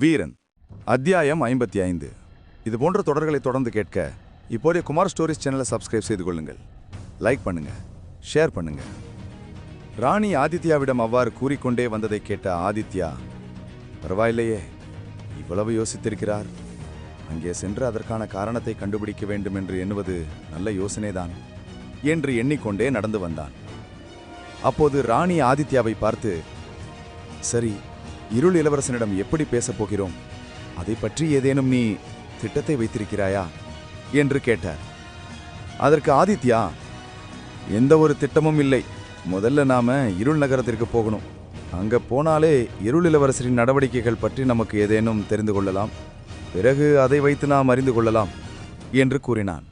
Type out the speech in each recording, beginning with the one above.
வீரன். அத்தியாயம் ஐம்பத்தி ஐந்து. இது போன்ற தொடர்களை தொடர்ந்து கேட்க இப்போதைய குமார் ஸ்டோரிஸ் சேனலை சப்ஸ்கிரைப் செய்து கொள்ளுங்கள். லைக் பண்ணுங்க ஷேர் பண்ணுங்க. ராணி ஆதித்யாவிடம் அவ்வாறு கூறிக்கொண்டே வந்ததை கேட்ட ஆதித்யா பரவாயில்லையே இவ்வளவு யோசித்திருக்கிறார். அங்கே சென்று அதற்கான காரணத்தை கண்டுபிடிக்க வேண்டும் என்று எண்ணுவது நல்ல யோசனைதான் என்று எண்ணிக்கொண்டே நடந்து வந்தான். அப்போது ராணி ஆதித்யாவை பார்த்து சரி இருள் இளவரசனிடம் எப்படி பேசப் போகிறோம்? அதை பற்றி ஏதேனும் நீ திட்டத்தை வைத்திருக்கிறாயா? என்று கேட்டார். அதற்கு ஆதித்யா எந்த ஒரு திட்டமும் இல்லை. முதல்ல நாம இருள் நகரத்திற்கு போகணும். அங்க போனாலே இருள் இளவரசரின் நடவடிக்கைகள் பற்றி நமக்கு ஏதேனும் தெரிந்து கொள்ளலாம். பிறகு அதை வைத்து நாம் அறிந்து கொள்ளலாம் என்று கூறினான்.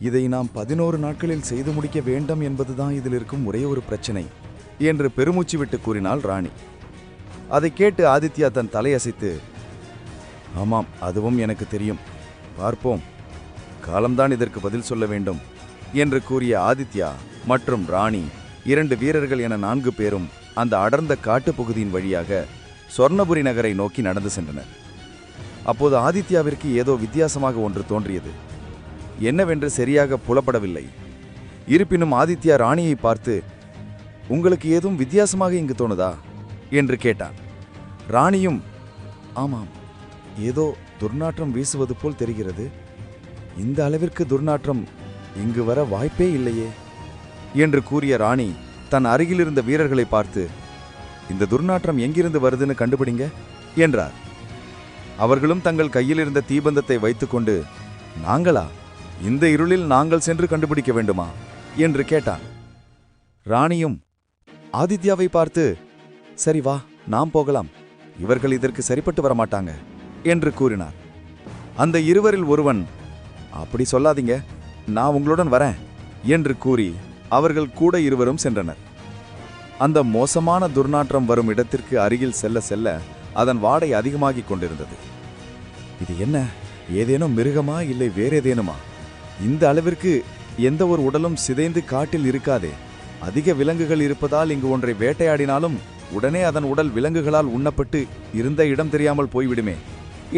இதை நாம் பதினோரு நாட்களில் செய்து முடிக்க வேண்டும் என்பதுதான் இதில் இருக்கும் ஒரே ஒரு பிரச்சனை என்று பெருமூச்சு விட்டு கூறினாள் ராணி. அதை கேட்டு ஆதித்யா தன் தலையசைத்து ஆமாம் அதுவும் எனக்கு தெரியும். பார்ப்போம். காலம்தான் இதற்கு பதில் சொல்ல வேண்டும் என்று கூறிய ஆதித்யா மற்றும் ராணி இரண்டு வீரர்கள் என நான்கு பேரும் அந்த அடர்ந்த காட்டுப்பகுதியின் வழியாக சொர்ணபுரி நகரை நோக்கி நடந்து சென்றனர். அப்போது ஆதித்யாவிற்கு ஏதோ வித்தியாசமாக ஒன்று தோன்றியது. என்னவென்று சரியாக புலப்படவில்லை. இருப்பினும் ஆதித்யா ராணியை பார்த்து உங்களுக்கு ஏதும் வித்தியாசமாக இங்கு தோணுதா? என்று கேட்டான். ராணியும் ஆமாம் ஏதோ துர்நாற்றம் வீசுவது போல் தெரிகிறது. இந்த அளவிற்கு துர்நாற்றம் இங்கு வர வாய்ப்பே இல்லையே என்று கூறிய ராணி தன் அருகிலிருந்த வீரர்களை பார்த்து இந்த துர்நாற்றம் எங்கிருந்து வருதுன்னு கண்டுபிடிங்க என்றார். அவர்களும் தங்கள் கையில் இருந்த தீபந்தத்தை வைத்துக்கொண்டு நாங்களா? இந்த இருளில் நாங்கள் சென்று கண்டுபிடிக்க வேண்டுமா? என்று கேட்டான். ராணியும் ஆதித்யாவை பார்த்து சரி வா நாம் போகலாம். இவர்கள் இதற்கு சரிப்பட்டு வரமாட்டாங்க என்று கூறினார். அந்த இருவரில் ஒருவன் அப்படி சொல்லாதீங்க நான் உங்களுடன் வரேன் என்று கூறி அவர்கள் கூட இருவரும் சென்றனர். அந்த மோசமான துர்நாற்றம் வரும் இடத்திற்கு அருகில் செல்ல செல்ல அதன் வாடை அதிகமாகிக் கொண்டிருந்தது. இது என்ன ஏதேனும் மிருகமா இல்லை வேறேதேனுமா? இந்த அளவிற்கு எந்த ஒரு உடலும் சிதைந்து காட்டில் இருக்காதே. அதிக விலங்குகள் இருப்பதால் இங்கு ஒன்றை வேட்டையாடினாலும் உடனே அதன் உடல் விலங்குகளால் உண்ணப்பட்டு இருந்த இடம் தெரியாமல் போய்விடுமே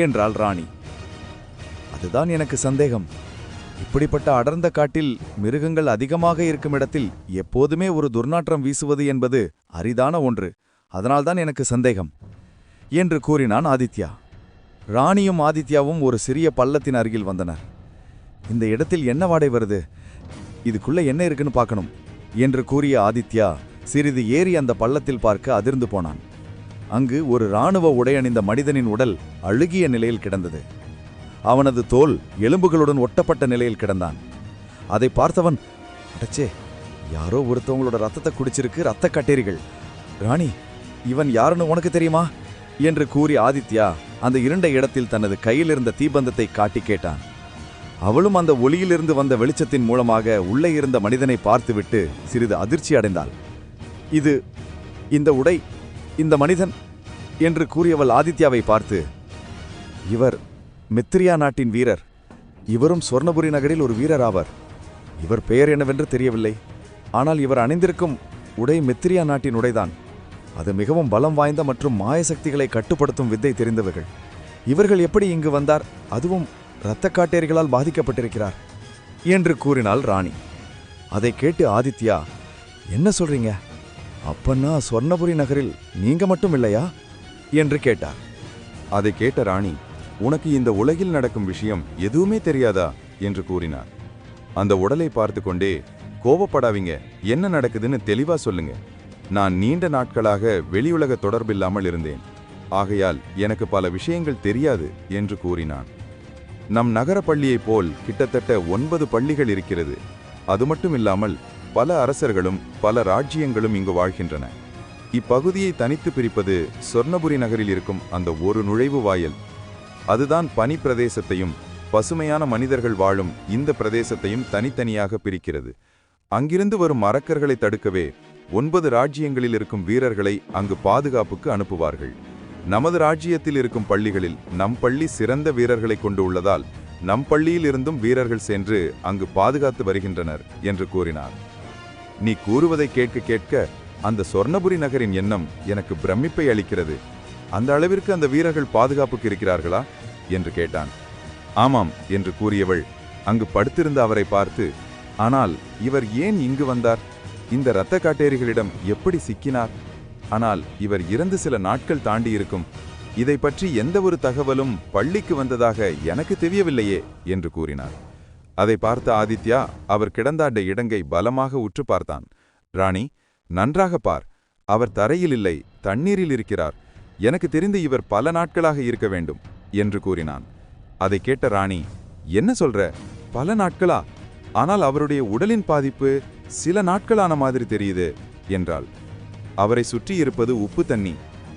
என்றாள் ராணி. அதுதான் எனக்கு சந்தேகம். இப்படிப்பட்ட அடர்ந்த காட்டில் மிருகங்கள் அதிகமாக இருக்கும் இடத்தில் எப்போதுமே ஒரு துர்நாற்றம் வீசுவது என்பது அரிதான ஒன்று. அதனால்தான் எனக்கு சந்தேகம் என்று கூறினான் ஆதித்யா. ராணியும் ஆதித்யாவும் ஒரு சிறிய பள்ளத்தின் அருகில் வந்தனர். இந்த இடத்தில் என்ன வாடை வருது? இதுக்குள்ள என்ன இருக்குன்னு பார்க்கணும் என்று கூறிய ஆதித்யா சிறிது ஏறி அந்த பள்ளத்தில் பார்க்க அதிர்ந்து போனான். அங்கு ஒரு இராணுவ உடையணிந்த மனிதனின் உடல் அழுகிய நிலையில் கிடந்தது. அவனது தோல் எலும்புகளுடன் ஒட்டப்பட்ட நிலையில் கிடந்தான். அதை பார்த்தவன் அடச்சே யாரோ ஒருத்தவங்களோட ரத்தத்தை குடிச்சிருக்கு ரத்த கட்டேரிகள். ராணி இவன் யாருன்னு உனக்கு தெரியுமா? என்று கூறி ஆதித்யா அந்த இருண்ட இடத்தில் தனது கையில் இருந்த தீபந்தத்தை காட்டி கேட்டான். அவளும் அந்த ஒளியிலிருந்து வந்த வெளிச்சத்தின் மூலமாக உள்ளே இருந்த மனிதனை பார்த்துவிட்டு சிறிது அதிர்ச்சி அடைந்தாள். இது இந்த உடை இந்த மனிதன் என்று கூறியவள் ஆதித்யாவை பார்த்து இவர் மித்திரியா நாட்டின் வீரர். இவரும் சொர்ணபுரி நகரில் ஒரு வீரர் ஆவார். இவர் பெயர் என்னவென்று தெரியவில்லை. ஆனால் இவர் அணிந்திருக்கும் உடை மித்திரியா நாட்டின் உடைதான். அது மிகவும் பலம் வாய்ந்த மற்றும் மாயசக்திகளை கட்டுப்படுத்தும் வித்தை தெரிந்தவர்கள். இவர்கள் எப்படி இங்கு வந்தார்? அதுவும் இரத்தக் காட்டேரிகளால் பாதிக்கப்பட்டிருக்கிறார் என்று கூறினாள் ராணி. அதை கேட்டு ஆதித்யா என்ன சொல்றீங்க? அப்பன்னா சொர்ணபுரி நகரில் நீங்க மட்டும் இல்லையா? என்று கேட்டார். அதை கேட்ட ராணி உனக்கு இந்த உலகில் நடக்கும் விஷயம் எதுவுமே தெரியாதா? என்று கூறினார். அந்த உடலை பார்த்து கொண்டே கோபப்படாதீங்க என்ன நடக்குதுன்னு தெளிவா சொல்லுங்க. நான் நீண்ட நாட்களாக வெளியுலக தொடர்பில்லாமல் இருந்தேன். ஆகையால் எனக்கு பல விஷயங்கள் தெரியாது என்று கூறினான். நம் நகர பள்ளியைப் போல் கிட்டத்தட்ட ஒன்பது பள்ளிகள் இருக்கிறது. அது மட்டும் இல்லாமல் பல அரசர்களும் பல ராஜ்யங்களும் இங்கு வாழ்கின்றன. இப்பகுதியை தனித்து பிரிப்பது சொர்ணபுரி நகரில் இருக்கும் அந்த ஒரு நுழைவு வாயில். அதுதான் பனி பிரதேசத்தையும் பசுமையான மனிதர்கள் வாழும் இந்த பிரதேசத்தையும் தனித்தனியாக பிரிக்கிறது. அங்கிருந்து வரும் அரக்கர்களை தடுக்கவே ஒன்பது ராஜ்யங்களில் இருக்கும் வீரர்களை அங்கு பாதுகாப்புக்கு அனுப்புவார்கள். நமது ராஜ்யத்தில் இருக்கும் பள்ளிகளில் நம் பள்ளி சிறந்த வீரர்களை கொண்டு உள்ளதால் நம் பள்ளியில் இருந்தும் வீரர்கள் சென்று அங்கு பாதுகாத்து வருகின்றனர் என்று கூறினார். நீ கூறுவதை கேட்க கேட்க அந்த சொர்ணபுரி நகரின் எண்ணம் எனக்கு பிரமிப்பை அளிக்கிறது. அந்த அளவிற்கு அந்த வீரர்கள் பாதுகாப்புக்கு இருக்கிறார்களா? என்று கேட்டான். ஆமாம் என்று கூறியவள் அங்கு படுத்திருந்த அவரை பார்த்து ஆனால் இவர் ஏன் இங்கு வந்தார்? இந்த இரத்த காட்டேரிகளிடம் எப்படி சிக்கினார்? ஆனால் இவர் இறந்து சில நாட்கள் தாண்டி இருக்கும் இதை பற்றி எந்த ஒரு தகவலும் பள்ளிக்கு வந்ததாக எனக்கு தெரியவில்லையே என்று கூறினார் அதை பார்த்த ஆதித்யா அவர் கிடந்தாண்ட இடங்கை பலமாக உற்று பார்த்தான். ராணி நன்றாக பார். அவர் தரையில் இல்லை தண்ணீரில் இருக்கிறார். எனக்கு தெரிந்து இவர் பல நாட்களாக இருக்க வேண்டும் என்று கூறினான். அதை கேட்ட ராணி என்ன சொல்ற? பல நாட்களா? ஆனால் அவருடைய உடலின் பாதிப்பு சில நாட்களான மாதிரி தெரியுது என்றாள். அவரை சுற்றி இருப்பது உப்பு தண்ணி.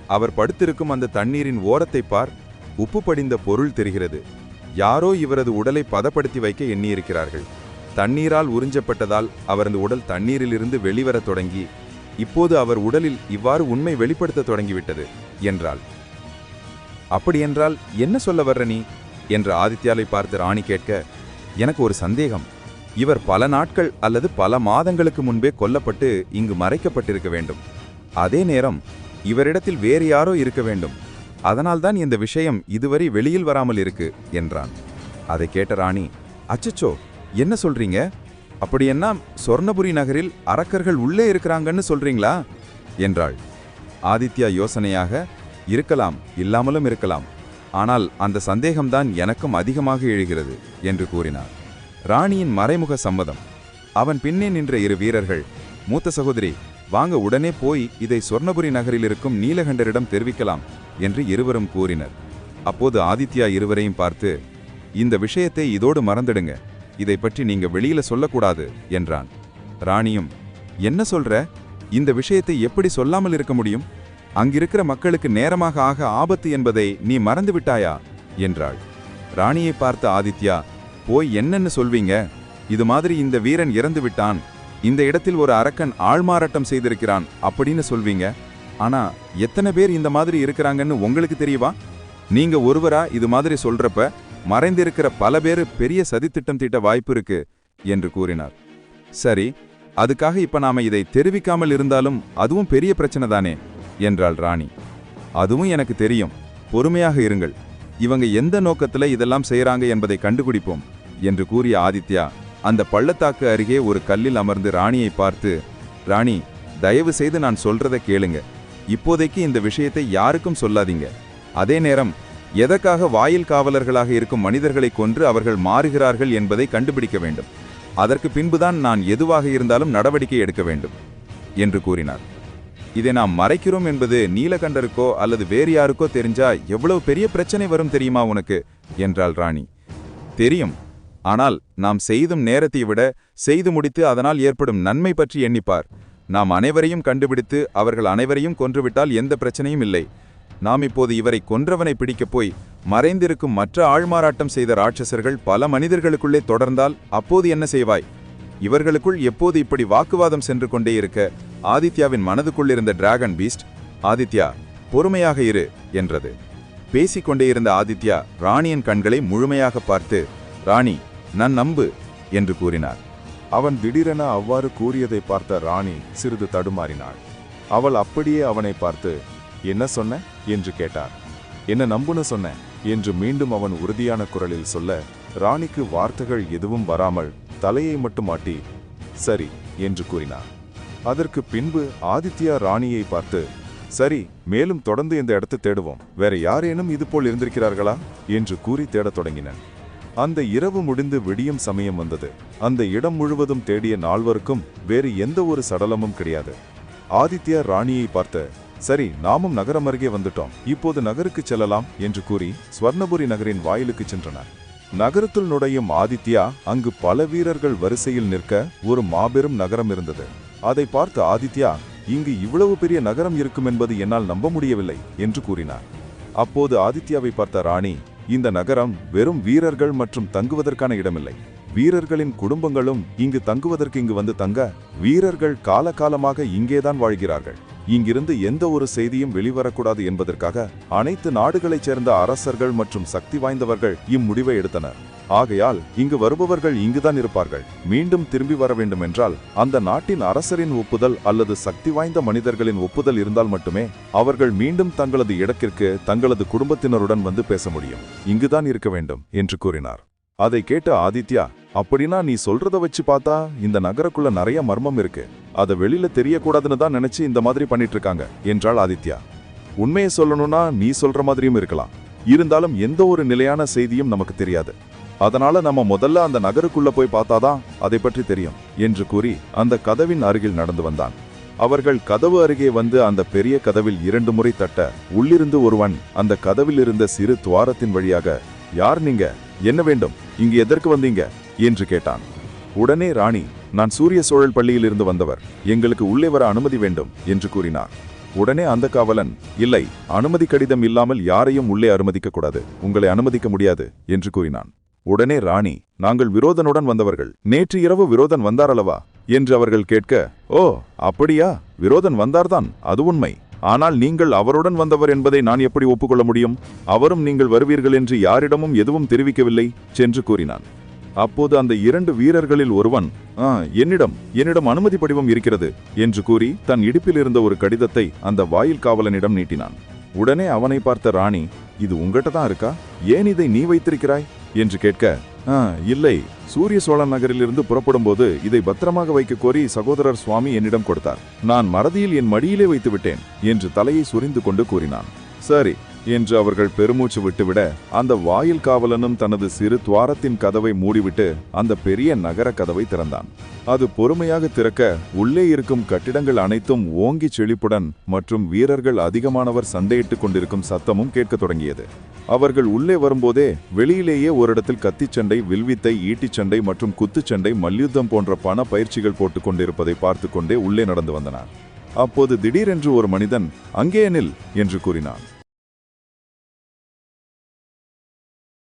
அவர் படுத்திருக்கும் அந்த தண்ணீரின் ஓரத்தை பார். உப்பு படிந்த பொருள் தெரிகிறது. யாரோ இவரது உடலை பதப்படுத்தி வைக்க எண்ணியிருக்கிறார்கள். தண்ணீரால் உறிஞ்சப்பட்டதால் அவரது உடல் தண்ணீரிலிருந்து வெளிவரத் தொடங்கி இப்போது அவர் உடலில் இவ்வாறு உண்மை வெளிப்படுத்த தொடங்கிவிட்டது என்றாள். அப்படியென்றால் என்ன சொல்ல வர்ற நீ? என்று ஆதித்யாலை பார்த்து ராணி கேட்க எனக்கு ஒரு சந்தேகம். இவர் பல நாட்கள் அல்லது பல மாதங்களுக்கு முன்பே கொல்லப்பட்டு இங்கு மறைக்கப்பட்டிருக்க வேண்டும். அதே நேரம் இவரிடத்தில் வேறு யாரோ இருக்க வேண்டும். அதனால்தான் இந்த விஷயம் இதுவரை வெளியில் வராமல் இருக்கு என்றான். அதை கேட்ட ராணி அச்சச்சோ என்ன சொல்றீங்க? அப்படியென்னா சொர்ணபுரி நகரில் அரக்கர்கள் உள்ளே இருக்கிறாங்கன்னு சொல்றீங்களா? என்றாள். ஆதித்யா யோசனையாக இருக்கலாம் இல்லாமலும் இருக்கலாம். ஆனால் அந்த சந்தேகம்தான் எனக்கும் அதிகமாக எழுகிறது என்று கூறினார். ராணியின் மறைமுக சம்மதம். அவன் பின்னே நின்ற இரு வீரர்கள் மூத்த சகோதரி வாங்க உடனே போய் இதை சொர்ணபுரி நகரில் இருக்கும் நீலகண்டரிடம் தெரிவிக்கலாம் என்று இருவரும் கூறினர். அப்போது ஆதித்யா இருவரையும் பார்த்து இந்த விஷயத்தை இதோடு மறந்துடுங்க. இதை பற்றி நீங்க வெளியில சொல்லக்கூடாது என்றான். ராணியும் என்ன சொல்ற? இந்த விஷயத்தை எப்படி சொல்லாமல் இருக்க முடியும்? அங்கிருக்கிற மக்களுக்கு நேரமாக ஆக ஆபத்து என்பதை நீ மறந்து விட்டாயா? என்றாள். ராணியை பார்த்த ஆதித்யா போய் என்னன்னு சொல்வீங்க? இது மாதிரி இந்த வீரன் இறந்து விட்டான். இந்த இடத்தில் ஒரு அரக்கன் ஆள்மாறாட்டம் செய்திருக்கிறான். அப்படின்னு சொல்வீங்க? ஆனா எத்தனை பேர் இந்த மாதிரி இருக்கிறாங்கன்னு உங்களுக்கு தெரியவா? நீங்க ஒருவரா இது மாதிரி சொல்றப்ப மறைந்திருக்கிற பல பேர் பெரிய சதித்திட்டம் தீட்ட வாய்ப்பு இருக்கு என்று கூறினார். சரி அதுக்காக இப்ப நாம இதை தெரிவிக்காமல் இருந்தாலும் அதுவும் பெரிய பிரச்சனை தானே என்றாள் ராணி. அதுவும் எனக்கு தெரியும். பொறுமையாக இருங்கள். இவங்க எந்த நோக்கத்துல இதெல்லாம் செய்யறாங்க என்பதை கண்டுபிடிப்போம் என்று கூறிய ஆதித்யா அந்த பள்ளத்தாக்கு அருகே ஒரு கல்லில் அமர்ந்து ராணியை பார்த்து ராணி தயவு செய்து நான் சொல்றதை கேளுங்க. இப்போதைக்கு இந்த விஷயத்தை யாருக்கும் சொல்லாதீங்க. அதே நேரம் எதற்காக வாயில் காவலர்களாக இருக்கும் மனிதர்களை கொன்று அவர்கள் மாறுகிறார்கள் என்பதை கண்டுபிடிக்க வேண்டும். அதற்கு பின்புதான் நான் எதுவாக இருந்தாலும் நடவடிக்கை எடுக்க வேண்டும் என்று கூறினார். இதை நாம் மறைக்கிறோம் என்பது நீலகண்டருக்கோ அல்லது வேறு யாருக்கோ தெரிஞ்சா எவ்வளவு பெரிய பிரச்சனை வரும் தெரியுமா உனக்கு? என்றாள் ராணி. தெரியும். ஆனால் நாம் செய்தும் நேரத்தை விட செய்து முடித்து அதனால் ஏற்படும் நன்மை பற்றி எண்ணிப்பார். நாம் அனைவரையும் கண்டுபிடித்து அவர்கள் அனைவரையும் கொன்றுவிட்டால் எந்த பிரச்சனையும் இல்லை. நாம் இப்போது இவரை கொன்றவனை பிடிக்கப் போய் மறைந்திருக்கும் மற்ற ஆள்மாறாட்டம் செய்த ராட்சசர்கள் பல மனிதர்களுக்குள்ளே தொடர்ந்தால் அப்போது என்ன செய்வாய்? இவர்களுக்குள் எப்போது இப்படி வாக்குவாதம் சென்று கொண்டே இருக்க? ஆதித்யாவின் மனதுக்குள் இருந்த டிராகன் பீஸ்ட் ஆதித்யா பொறுமையாக இரு என்றது. பேசிக்கொண்டே இருந்த ஆதித்யா ராணியின் கண்களை முழுமையாக பார்த்து ராணி நான் நம்பு என்று கூறினார். அவன் திடீரென அவ்வாறு கூறியதை பார்த்த ராணி சிறிது தடுமாறினாள். அவள் அப்படியே அவனை பார்த்து என்ன சொன்ன? என்று கேட்டார். என்ன நம்புன சொன்ன? என்று மீண்டும் அவன் உறுதியான குரலில் சொல்ல ராணிக்கு வார்த்தைகள் எதுவும் வராமல் தலையை மட்டும் ஆட்டி சரி என்று கூறினார் அதற்கு பின்பு ஆதித்யா ராணியை பார்த்து சரி மேலும் தொடர்ந்து இந்த இடத்தை தேடுவோம். வேற யாரேனும் இதுபோல் இருந்திருக்கிறார்களா? என்று கூறி தேடத் தொடங்கினன். அந்த இரவு முடிந்து விடியும் சமயம் வந்தது. அந்த இடம் முழுவதும் தேடிய நால்வருக்கும் வேறு எந்த ஒரு சடலமும் கிடையாது. ஆதித்யா ராணியை பார்த்த சரி நாமும் நகரம் அருகே வந்துட்டோம். இப்போது நகருக்கு செல்லலாம் என்று கூறி ஸ்வர்ணபுரி நகரின் வாயிலுக்கு சென்றனர். நகரத்துள் நுழையும் ஆதித்யா அங்கு பல வீரர்கள் வரிசையில் நிற்க ஒரு மாபெரும் நகரம் இருந்தது. அதை பார்த்து ஆதித்யா இங்கு இவ்வளவு பெரிய நகரம் இருக்கும் என்பது என்னால் நம்ப முடியவில்லை என்று கூறினார். அப்போது ஆதித்யாவை பார்த்த ராணி இந்த நகரம் வெறும் வீரர்கள் மற்றும் தங்குவதற்கான இடமில்லை. வீரர்களின் குடும்பங்களும் இங்கு தங்குவதற்கு இங்கு வந்து தங்க வீரர்கள் காலகாலமாக இங்கேதான் வாழ்கிறார்கள். இங்கிருந்து எந்த ஒரு செய்தியும் வெளிவரக்கூடாது என்பதற்காக அனைத்து நாடுகளைச் சேர்ந்த அரசர்கள் மற்றும் சக்தி வாய்ந்தவர்கள் இம்முடிவை எடுத்தனர். ஆகையால் இங்கு வருபவர்கள் இங்குதான் இருப்பார்கள். மீண்டும் திரும்பி வர வேண்டும் என்றால் அந்த நாட்டின் அரசரின் ஒப்புதல் அல்லது சக்தி வாய்ந்த மனிதர்களின் ஒப்புதல் இருந்தால் மட்டுமே அவர்கள் மீண்டும் தங்களது இடத்திற்கு தங்களது குடும்பத்தினருடன் வந்து பேச முடியும். இங்குதான் இருக்க வேண்டும் என்று கூறினார். அதை கேட்ட ஆதித்யா அப்படின்னா நீ சொல்றத வச்சு பார்த்தா இந்த நகரக்குள்ள நிறைய மர்மம் இருக்கு. அதை வெளியில தெரியக்கூடாதுன்னு தான் நினைச்சு இந்த மாதிரி பண்ணிட்டு இருக்காங்க என்றாள் ஆதித்யா. உண்மையை சொல்லணும்னா நீ சொல்ற மாதிரியும் இருக்கலாம். இருந்தாலும் எந்த ஒரு நிலையான செய்தியும் நமக்கு தெரியாது. அதனால நம்ம முதல்ல அந்த நகருக்குள்ள போய் பார்த்தாதான் அதை பற்றி தெரியும் என்று கூறி அந்த கதவின் அருகில் நடந்து வந்தான். அவர்கள் கதவு அருகே வந்து அந்த பெரிய கதவில் இரண்டு முறை தட்ட உள்ளிருந்து ஒருவன் அந்த கதவில் இருந்த சிறு துவாரத்தின் வழியாக யார் நீங்க? என்ன வேண்டும்? இங்கு எதற்கு வந்தீங்க? என்று கேட்டான். உடனே ராணி நான் சூரிய சோழல் பள்ளியில் இருந்து வந்தவர். எங்களுக்கு உள்ளே வர அனுமதி வேண்டும் என்று கூறினார். உடனே அந்த காவலன் இல்லை அனுமதி கடிதம் இல்லாமல் யாரையும் உள்ளே அனுமதிக்க கூடாது உங்களை அனுமதிக்க முடியாது என்று கூறினான். உடனே ராணி நாங்கள் விரோதனுடன் வந்தவர்கள். நேற்று இரவு விரோதன் வந்தாரல்லவா? என்று அவர்கள் கேட்க ஓ அப்படியா? விரோதன் வந்தார்தான் அது உண்மை. ஆனால் நீங்கள் அவருடன் வந்தவர் என்பதை நான் எப்படி ஒப்புக்கொள்ள முடியும்? அவரும் நீங்கள் வருவீர்கள் என்று யாரிடமும் எதுவும் தெரிவிக்கவில்லை சென்று கூறினான். அப்போது அந்த இரண்டு வீரர்களில் ஒருவன் "ஆ, என்னிடம் என்னிடம் அனுமதி படிவம் இருக்கிறது என்று கூறி தன் இடுப்பில் இருந்த ஒரு கடிதத்தை அந்த வாயில் காவலனிடம் நீட்டினான். உடனே அவனை பார்த்த ராணி இது உங்ககிட்ட தான் இருக்கா? ஏன் இதை நீ வைத்திருக்கிறாய்? என்று கேட்க "ஆ, இல்லை. சூரிய சோழன் நகரிலிருந்து புறப்படும்போது இதை பத்திரமாக வைக்க கோரி சகோதரர் சுவாமி என்னிடம் கொடுத்தார். நான் மறதியில் என் மடியிலே வைத்து விட்டேன் என்று தலையை சுரிந்து கொண்டு கூறினான். சரி என்று அவர்கள் பெருமூச்சு விட்டுவிட அந்த வாயில் காவலனும் தனது சிறு துவாரத்தின் கதவை மூடிவிட்டு அந்த பெரிய நகர கதவை திறந்தான். அது பொறுமையாக திறக்க உள்ளே இருக்கும் கட்டிடங்கள் அனைத்தும் ஓங்கி செழிப்புடன் மற்றும் வீரர்கள் அதிகமானவர் சண்டையிட்டுக் கொண்டிருக்கும் சத்தமும் கேட்கத் தொடங்கியது. அவர்கள் உள்ளே வரும்போதே வெளியிலேயே ஓரிடத்தில் கத்திச்சண்டை வில்வித்தை ஈட்டிச்சண்டை மற்றும் குத்துச்சண்டை மல்யுத்தம் போன்ற பண பயிற்சிகள் போட்டுக் கொண்டிருப்பதை பார்த்து கொண்டே உள்ளே நடந்து வந்தனர். அப்போது திடீரென்று ஒரு மனிதன் அங்கே நில்! என்று கூறினான்.